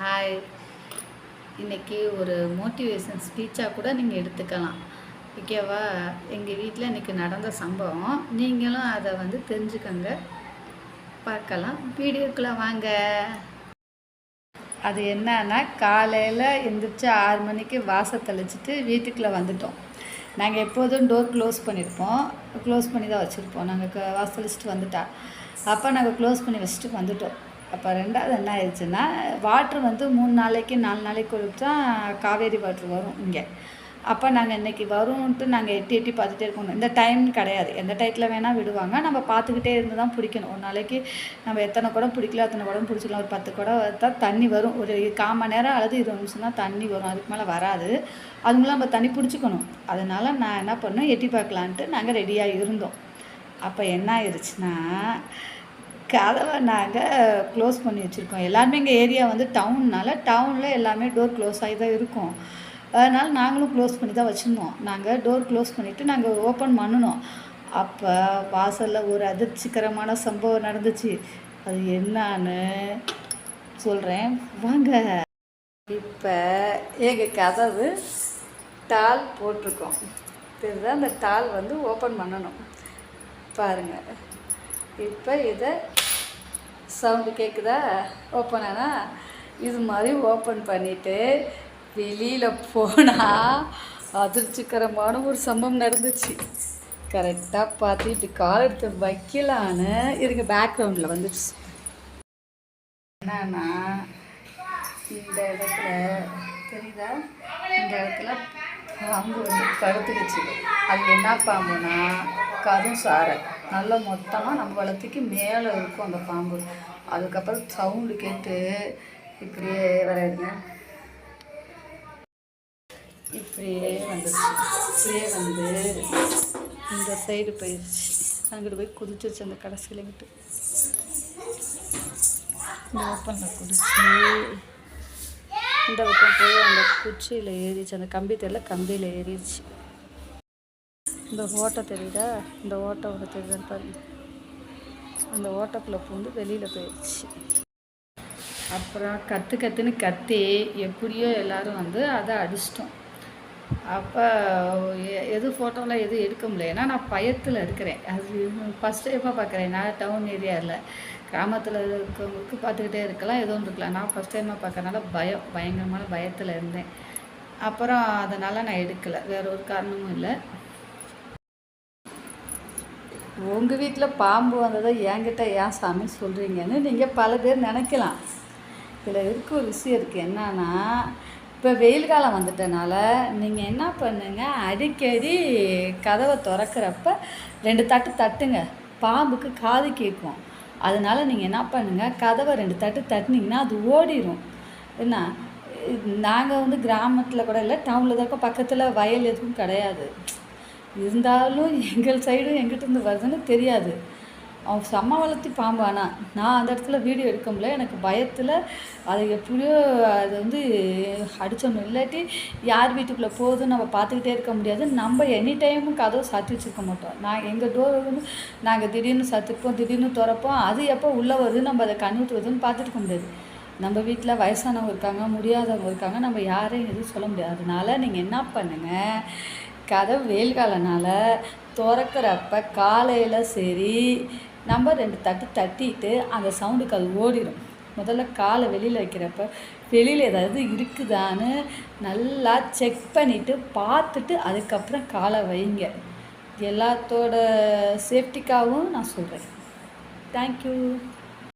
Hi இன்றைக்கி ஒரு motivation ஸ்பீச்சாக கூட நீங்கள் எடுத்துக்கலாம். ஓகேவா எங்கள் வீட்டில் இன்றைக்கி நடந்த சம்பவம். நீங்களும் அதை வந்து தெரிஞ்சுக்கங்க. பார்க்கலாம். வீடியோக்குள்ளே வாங்க. அது என்னன்னா காலையில் எந்திரிச்சு ஆறு மணிக்கு வாசை தெளிச்சிட்டு வீட்டுக்குள்ளே வந்துட்டோம். நாங்கள் எப்போதும் டோர் க்ளோஸ் பண்ணியிருப்போம் க்ளோஸ் பண்ணி தான் வச்சுருப்போம் நாங்கள் வாசல் தெளிச்சிட்டு வந்துட்டா. அப்போ நாங்கள் க்ளோஸ் பண்ணி வச்சுட்டு வந்துட்டோம். அப்போ ரெண்டாவது என்ன ஆயிடுச்சுன்னா வாட்ரு வந்து மூணு நாளைக்கு நாலு நாளைக்கு கொடுத்தா காவேரி வாட்ரு வரும் இங்கே. அப்போ நாங்கள் இன்றைக்கி வரும்ன்ட்டு நாங்கள் எட்டி எட்டி பார்த்துட்டே இருக்கணும். இந்த டைம் கிடையாது. எந்த டயத்தில் வேணால் விடுவாங்க. நம்ம பார்த்துக்கிட்டே இருந்து தான் பிடிக்கணும். ஒரு நாளைக்கு நம்ம எத்தனை குடம் பிடிக்கல அத்தனை குடம் பிடிச்சிக்கலாம் ஒரு பத்து குடம் தான் தண்ணி வரும். ஒரு கால் மணி நேரம் அல்லது இருபது நிமிஷம் தான் தண்ணி வரும். அதுக்கு மேலே வராது. அதுங்களாம் நம்ம தண்ணி பிடிச்சிக்கணும். அதனால் நான் என்ன பண்ணேன் எட்டி பார்க்கலான்ட்டு நாங்கள் ரெடியாக இருந்தோம். அப்போ என்ன ஆயிடுச்சுன்னா கதவை நாங்கள் க்ளோஸ் பண்ணி வச்சுருக்கோம். எல்லாருமே எங்கள் ஏரியா வந்து டவுன்னால டவுனில் எல்லாமே டோர் க்ளோஸ் ஆகி தான் இருக்கும். அதனால் நாங்களும் க்ளோஸ் பண்ணி தான் வச்சுருந்தோம். நாங்கள் டோர் க்ளோஸ் பண்ணிவிட்டு நாங்கள் ஓப்பன் பண்ணினோம். அப்போ வாசலில் ஒரு அதிர்ச்சிகரமான சம்பவம் நடந்துச்சு. அது என்னான்னு சொல்கிறேன் வாங்க. இப்போ எங்கள் கதவு தாள் போட்டிருக்கோம். தெரியுதா? அந்த தாள் வந்து ஓப்பன் பண்ணணும். பாருங்கள் இப்போ இதை சவுண்டு கேட்குதா ஓப்பன் ஆனால் இது மாதிரி ஓப்பன் பண்ணிவிட்டு வெளியில் போனால் அதிர்ச்சிகரமான ஒரு சம்பவம் நடந்துச்சு. கரெக்டாக பார்த்து இப்படி கால் எடுத்து வைக்கலான்னு இருங்க பேக்ரவுண்டில் வந்துடுச்சு. என்னன்னா இந்த இடத்துல தெரியுதா? இந்த இடத்துல பாம்பு வந்து கழுத்துக்குச்சு அது என்ன பாம்புனா கரும் சாரை. நல்லா மொத்தமாக நம்ம வளர்த்திக்கு மேலே இருக்கும் அந்த பாம்பு. அதுக்கப்புறம் சவுண்டு கேட்டு இப்படியே வராதுங்க இப்படியே வந்துடுச்சு இப்படியே வந்து இந்த சைடு போயிடுச்சு அங்கிட்டு போய் குதிச்சிருச்சு அந்த கடைசியில் விட்டு இந்த ஓப்பனில் குடிச்சு இந்த பக்கம் போய் அந்த குச்சியில் ஏறிச்சு. அந்த கம்பி தெரியல கம்பியில் ஏறிடுச்சு இந்த ஓட்டை தெரியுதா? இந்த ஓட்டை ஒன்று தெரியுதான்னு பாருங்க. அந்த ஓட்டக்குள்ளே பூந்து வெளியில் போயிடுச்சு அப்புறம் கற்று கற்றுன்னு கத்தி எப்படியோ எல்லாரும் வந்து அதை அடிச்சிட்டோம். அப்போ எ- எது ஃபோட்டோலாம் எதுவும் எடுக்க முடியல. ஏன்னா நான் பயத்தில் இருக்கிறேன். அது ஃபஸ்ட் டைமாக பார்க்குறேன். நான் டவுன் ஏரியாவில் கிராமத்தில் இருக்கவங்களுக்கு பார்த்துக்கிட்டே இருக்கலாம். எதுவும் இருக்கலாம். நான் ஃபஸ்ட் டைமாக பார்க்கறனால பயம். பயங்கரமான பயத்தில் இருந்தேன். அப்புறம் அதனால் நான் எடுக்கலை. வேற ஒரு காரணமும் இல்லை. உங்கள் வீட்டில் பாம்பு வந்ததை என்கிட்ட ஏன் சாமி சொல்கிறீங்கன்னு நீங்கள் பல பேர் நினைக்கலாம். இதில் இருக்க ஒரு விஷயம் இருக்குது என்னன்னா இப்போ வெயில் காலம் வந்துட்டனால நீங்கள் என்ன பண்ணுங்க? அடிக்கடி கதவை திறக்கிறப்ப ரெண்டு தட்டு தட்டுங்க. பாம்புக்கு காது கேட்கும் அதனால நீங்கள் என்ன பண்ணுங்கள் கதவை ரெண்டு தட்டு தட்டினீங்கன்னா அது ஓடிடும் என்ன? நாங்கள் வந்து கிராமத்தில் கூட இல்லை டவுனில் தான் பக்கத்தில் வயல் எதுவும் கிடையாது. இருந்தாலும் எங்கள் சைடும் எங்கிட்ட இருந்து வருதுன்னு தெரியாது. அவன் செம்ம வளர்த்தி பாம்பு. ஆனால் நான் அந்த இடத்துல வீடியோ எடுக்க முடியல. எனக்கு பயத்தில் அது எப்படியோ அது வந்து அடித்தோம் இல்லாட்டி யார் வீட்டுக்குள்ளே போகுதுன்னு நம்ம பார்த்துக்கிட்டே இருக்க முடியாது. நம்ம எனி டைமும் கதவை சாத்தி வச்சுருக்க மாட்டோம். நான் எங்கள் டோர் வந்து நாங்கள் திடீர்னு சத்துப்போம் திடீர்னு திறப்போம். அது எப்போ உள்ளே வருது? நம்ம அதை கண்ணுட்டு வருதுன்னு பார்த்துட்டு முடியாது. நம்ம வீட்டில் வயசானவங்க இருக்காங்க முடியாதவங்க இருக்காங்க. நம்ம யாரையும் எதுவும் சொல்ல முடியாது. அதனால நீங்கள் என்ன பண்ணுங்கள் கதவு வெயில் காலனால திறக்கிறப்ப காலையில் சரி நம்ம ரெண்டு தட்டு தட்டிட்டு அந்த சவுண்டுக்கு அது ஓடிடும் முதல்ல காலை வெளியில் வைக்கிறப்ப வெளியில் ஏதாவது இருக்குதான்னு நல்லா செக் பண்ணிவிட்டு பார்த்துட்டு அதுக்கப்புறம் காலை வைங்க. எல்லாத்தோட சேஃப்டிக்காகவும் நான் சொல்கிறேன் தேங்க்யூ